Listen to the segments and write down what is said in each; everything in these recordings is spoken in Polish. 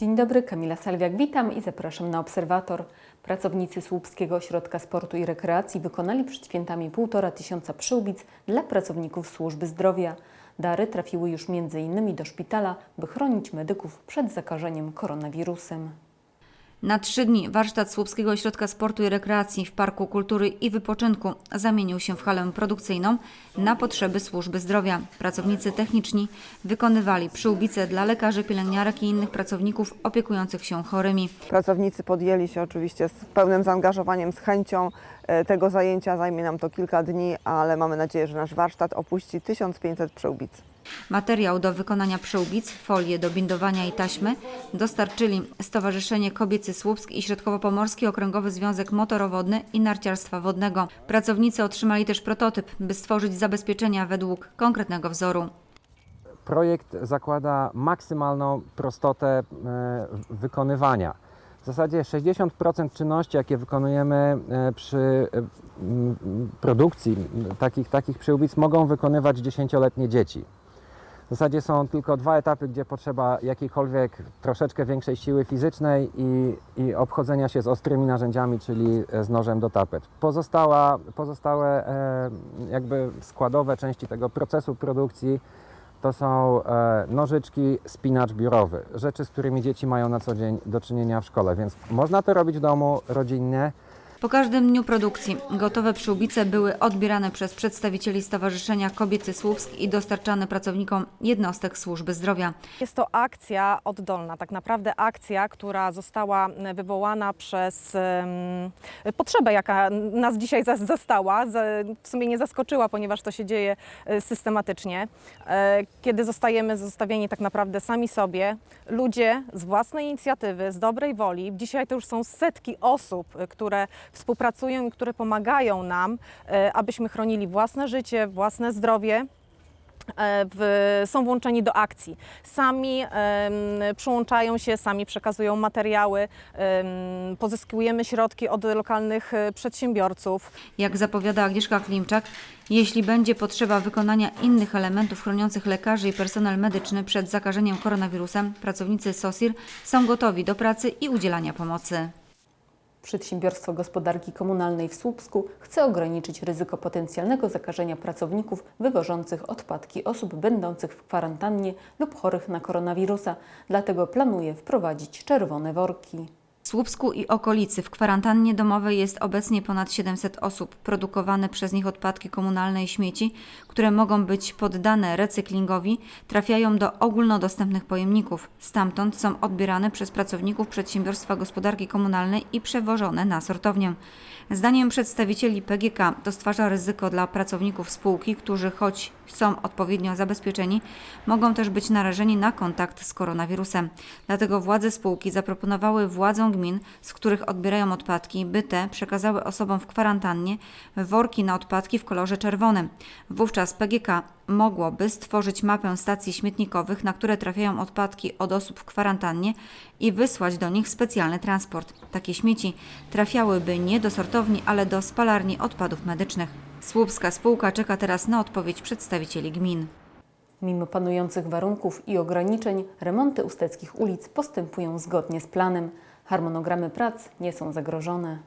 Dzień dobry, Kamila Salwiak, witam i zapraszam na Obserwator. Pracownicy Słupskiego Ośrodka Sportu i Rekreacji wykonali przed świętami półtora tysiąca przyłbic dla pracowników służby zdrowia. Dary trafiły już m.in. do szpitala, by chronić medyków przed zakażeniem koronawirusem. Na trzy dni warsztat Słupskiego Ośrodka Sportu i Rekreacji w Parku Kultury i Wypoczynku zamienił się w halę produkcyjną na potrzeby służby zdrowia. Pracownicy techniczni wykonywali przyłbice dla lekarzy, pielęgniarek i innych pracowników opiekujących się chorymi. Pracownicy podjęli się oczywiście z pełnym zaangażowaniem, z chęcią e, tego zajęcia. Zajmie nam to kilka dni, ale mamy nadzieję, że nasz warsztat opuści 1500 przyłbic. Materiał do wykonania przyłbic, folie do bindowania i taśmy dostarczyli Stowarzyszenie Kobiecy Słupsk i Środkowo-Pomorski Okręgowy Związek Motorowodny i Narciarstwa Wodnego. Pracownicy otrzymali też prototyp, by stworzyć zabezpieczenia według konkretnego wzoru. projekt zakłada maksymalną prostotę e, wykonywania. W zasadzie 60% czynności, jakie wykonujemy e, przy e, produkcji takich, takich przyłbic, mogą wykonywać dziesięcioletnie dzieci. W zasadzie są tylko dwa etapy, gdzie potrzeba jakiejkolwiek troszeczkę większej siły fizycznej i, i obchodzenia się z ostrymi narzędziami, czyli z nożem do tapet. Pozostała, pozostałe e, jakby składowe części tego procesu produkcji to są e, nożyczki, spinacz biurowy, rzeczy, z którymi dzieci mają na co dzień do czynienia w szkole, więc można to robić w domu rodzinnie. Po każdym dniu produkcji gotowe przyłbice były odbierane przez przedstawicieli Stowarzyszenia Kobiecy Słupsk i dostarczane pracownikom jednostek służby zdrowia. Jest to akcja oddolna, tak naprawdę akcja, która została wywołana przez em, potrzebę, jaka nas dzisiaj zas- zastała. Za- W sumie nie zaskoczyła, ponieważ to się dzieje e, systematycznie. E, Kiedy zostajemy zostawieni tak naprawdę sami sobie, ludzie z własnej inicjatywy, z dobrej woli, dzisiaj to już są setki osób, które współpracują i które pomagają nam, e, abyśmy chronili własne życie, własne zdrowie e, w, są włączeni do akcji. Sami przyłączają się, sami przekazują materiały, em, pozyskujemy środki od lokalnych e, przedsiębiorców. Jak zapowiada Agnieszka Klimczak, jeśli będzie potrzeba wykonania innych elementów chroniących lekarzy i personel medyczny przed zakażeniem koronawirusem, pracownicy SOSIR są gotowi do pracy i udzielania pomocy. Przedsiębiorstwo Gospodarki Komunalnej w Słupsku chce ograniczyć ryzyko potencjalnego zakażenia pracowników wywożących odpadki osób będących w kwarantannie lub chorych na koronawirusa. Dlatego planuje wprowadzić czerwone worki. Słupsku i okolicy w kwarantannie domowej jest obecnie ponad 700 osób. Produkowane przez nich odpadki komunalne i śmieci, które mogą być poddane recyklingowi, trafiają do ogólnodostępnych pojemników. Stamtąd są odbierane przez pracowników przedsiębiorstwa gospodarki komunalnej i przewożone na sortownię. Zdaniem przedstawicieli PGK to stwarza ryzyko dla pracowników spółki, którzy choć są odpowiednio zabezpieczeni, mogą też być narażeni na kontakt z koronawirusem. Dlatego władze spółki zaproponowały władzom gmin, z których odbierają odpadki, by te przekazały osobom w kwarantannie worki na odpadki w kolorze czerwonym. Wówczas PGK mogłoby stworzyć mapę stacji śmietnikowych, na które trafiają odpadki od osób w kwarantannie i wysłać do nich specjalny transport. Takie śmieci trafiałyby nie do sortowni, ale do spalarni odpadów medycznych. Słupska spółka czeka teraz na odpowiedź przedstawicieli gmin. Mimo panujących warunków i ograniczeń, remonty usteckich ulic postępują zgodnie z planem. Harmonogramy prac nie są zagrożone.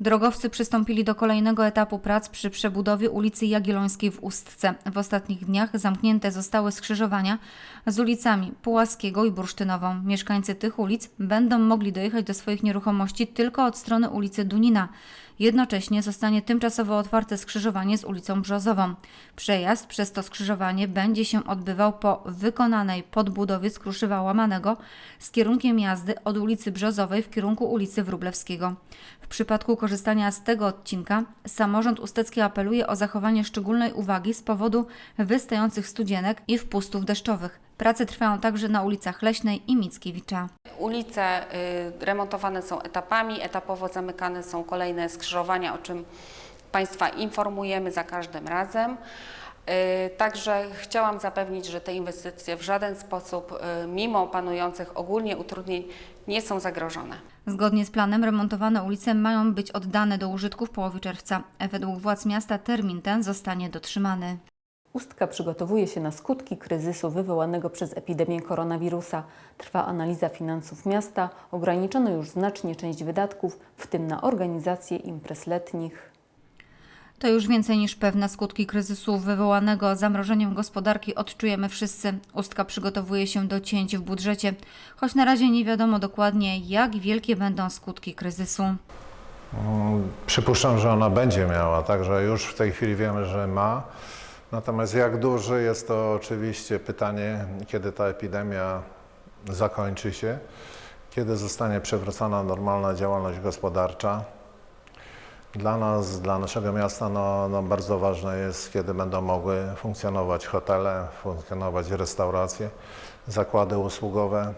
Drogowcy przystąpili do kolejnego etapu prac przy przebudowie ulicy Jagiellońskiej w Ustce. W ostatnich dniach zamknięte zostały skrzyżowania z ulicami Pułaskiego i Bursztynową. Mieszkańcy tych ulic będą mogli dojechać do swoich nieruchomości tylko od strony ulicy Dunina. Jednocześnie zostanie tymczasowo otwarte skrzyżowanie z ulicą Brzozową. Przejazd przez to skrzyżowanie będzie się odbywał po wykonanej podbudowie z Kruszywa Łamanego z kierunkiem jazdy od ulicy Brzozowej w kierunku ulicy Wróblewskiego. W przypadku korzystania z tego odcinka samorząd ustecki apeluje o zachowanie szczególnej uwagi z powodu wystających studzienek i wpustów deszczowych. Prace trwają także na ulicach Leśnej i Mickiewicza. Ulice y, remontowane są etapami, etapowo zamykane są kolejne skrzyżowania, o czym Państwa informujemy za każdym razem. Y, Także chciałam zapewnić, że te inwestycje w żaden sposób, y, mimo panujących ogólnie utrudnień, nie są zagrożone. Zgodnie z planem remontowane ulice mają być oddane do użytku w połowie czerwca. Według władz miasta termin ten zostanie dotrzymany. Ustka przygotowuje się na skutki kryzysu wywołanego przez epidemię koronawirusa. Trwa analiza finansów miasta, ograniczono już znacznie część wydatków, w tym na organizację imprez letnich. To już więcej niż pewne skutki kryzysu wywołanego zamrożeniem gospodarki odczujemy wszyscy. Ustka przygotowuje się do cięć w budżecie, choć na razie nie wiadomo dokładnie, jak wielkie będą skutki kryzysu. Przypuszczam, że ona będzie miała, także już w tej chwili wiemy, że ma. Natomiast jak duży jest to oczywiście pytanie, kiedy ta epidemia zakończy się, kiedy zostanie przywrócona normalna działalność gospodarcza. Dla nas, dla naszego miasta no, no bardzo ważne jest, kiedy będą mogły funkcjonować hotele, funkcjonować restauracje, zakłady usługowe.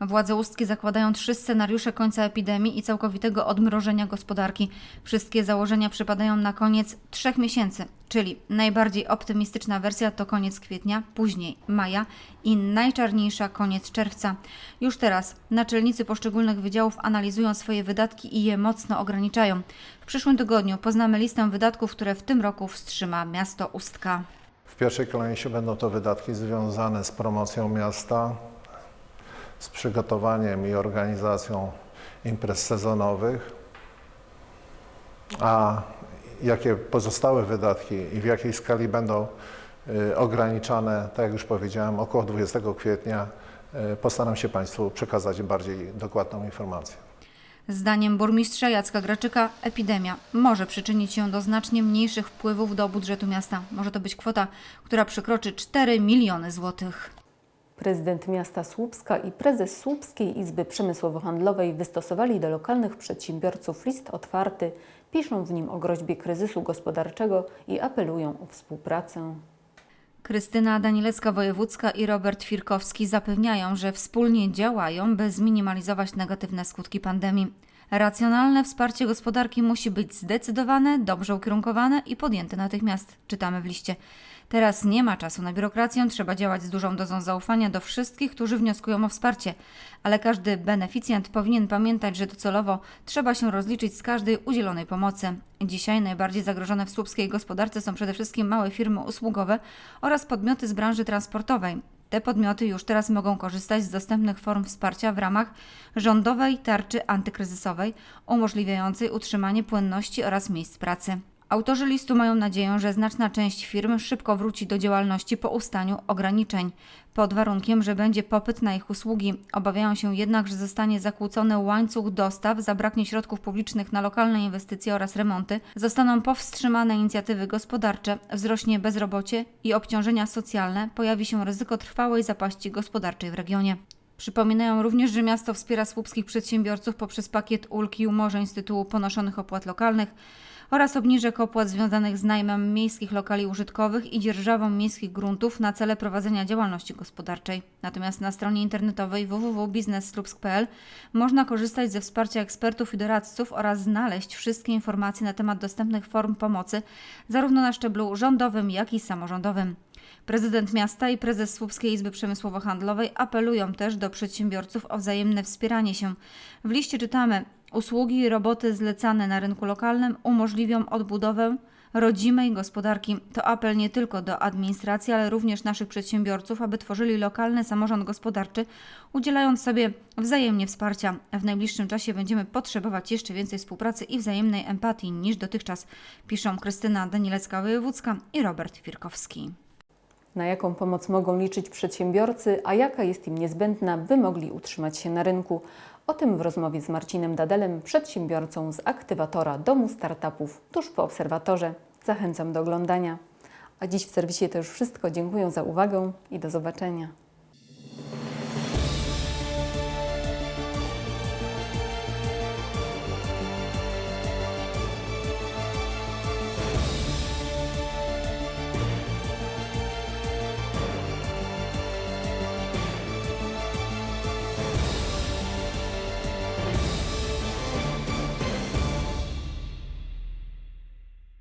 Władze Ustki zakładają trzy scenariusze końca epidemii i całkowitego odmrożenia gospodarki. Wszystkie założenia przypadają na koniec trzech miesięcy, czyli najbardziej optymistyczna wersja to koniec kwietnia, później maja i najczarniejsza koniec czerwca. Już teraz naczelnicy poszczególnych wydziałów analizują swoje wydatki i je mocno ograniczają. W przyszłym tygodniu poznamy listę wydatków, które w tym roku wstrzyma miasto Ustka. W pierwszej kolejności będą to wydatki związane z promocją miasta, z przygotowaniem i organizacją imprez sezonowych, a jakie pozostałe wydatki i w jakiej skali będą y, ograniczane, tak jak już powiedziałem, około 20 kwietnia y, postaram się Państwu przekazać bardziej dokładną informację. Zdaniem burmistrza Jacka Graczyka epidemia może przyczynić się do znacznie mniejszych wpływów do budżetu miasta. Może to być kwota, która przekroczy 4 miliony złotych. Prezydent miasta Słupska i prezes Słupskiej Izby Przemysłowo-Handlowej wystosowali do lokalnych przedsiębiorców list otwarty, piszą w nim o groźbie kryzysu gospodarczego i apelują o współpracę. Krystyna Danilecka-Wojewódzka i Robert Firkowski zapewniają, że wspólnie działają, by zminimalizować negatywne skutki pandemii. Racjonalne wsparcie gospodarki musi być zdecydowane, dobrze ukierunkowane i podjęte natychmiast, czytamy w liście. Teraz nie ma czasu na biurokrację, trzeba działać z dużą dozą zaufania do wszystkich, którzy wnioskują o wsparcie, ale każdy beneficjent powinien pamiętać, że docelowo trzeba się rozliczyć z każdej udzielonej pomocy. Dzisiaj najbardziej zagrożone w słupskiej gospodarce są przede wszystkim małe firmy usługowe oraz podmioty z branży transportowej. Te podmioty już teraz mogą korzystać z dostępnych form wsparcia w ramach rządowej tarczy antykryzysowej, umożliwiającej utrzymanie płynności oraz miejsc pracy. Autorzy listu mają nadzieję, że znaczna część firm szybko wróci do działalności po ustaniu ograniczeń, pod warunkiem, że będzie popyt na ich usługi. Obawiają się jednak, że zostanie zakłócony łańcuch dostaw, zabraknie środków publicznych na lokalne inwestycje oraz remonty, zostaną powstrzymane inicjatywy gospodarcze, wzrośnie bezrobocie i obciążenia socjalne, pojawi się ryzyko trwałej zapaści gospodarczej w regionie. Przypominają również, że miasto wspiera słupskich przedsiębiorców poprzez pakiet ulg i umorzeń z tytułu ponoszonych opłat lokalnych oraz obniżek opłat związanych z najmem miejskich lokali użytkowych i dzierżawą miejskich gruntów na cele prowadzenia działalności gospodarczej. Natomiast na stronie internetowej www.biznesslupsk.pl można korzystać ze wsparcia ekspertów i doradców oraz znaleźć wszystkie informacje na temat dostępnych form pomocy zarówno na szczeblu rządowym, jak i samorządowym. Prezydent miasta i prezes Słupskiej Izby Przemysłowo-Handlowej apelują też do przedsiębiorców o wzajemne wspieranie się. W liście czytamy: Usługi i roboty zlecane na rynku lokalnym umożliwią odbudowę rodzimej gospodarki. To apel nie tylko do administracji, ale również naszych przedsiębiorców, aby tworzyli lokalny samorząd gospodarczy, udzielając sobie wzajemnie wsparcia. W najbliższym czasie będziemy potrzebować jeszcze więcej współpracy i wzajemnej empatii niż dotychczas, piszą Krystyna Danilecka-Wojewódzka i Robert Firkowski. Na jaką pomoc mogą liczyć przedsiębiorcy, a jaka jest im niezbędna, by mogli utrzymać się na rynku? O tym w rozmowie z Marcinem Dadelem, przedsiębiorcą z aktywatora Domu Startupów tuż po obserwatorze. Zachęcam do oglądania. A dziś w serwisie to już wszystko. Dziękuję za uwagę i do zobaczenia.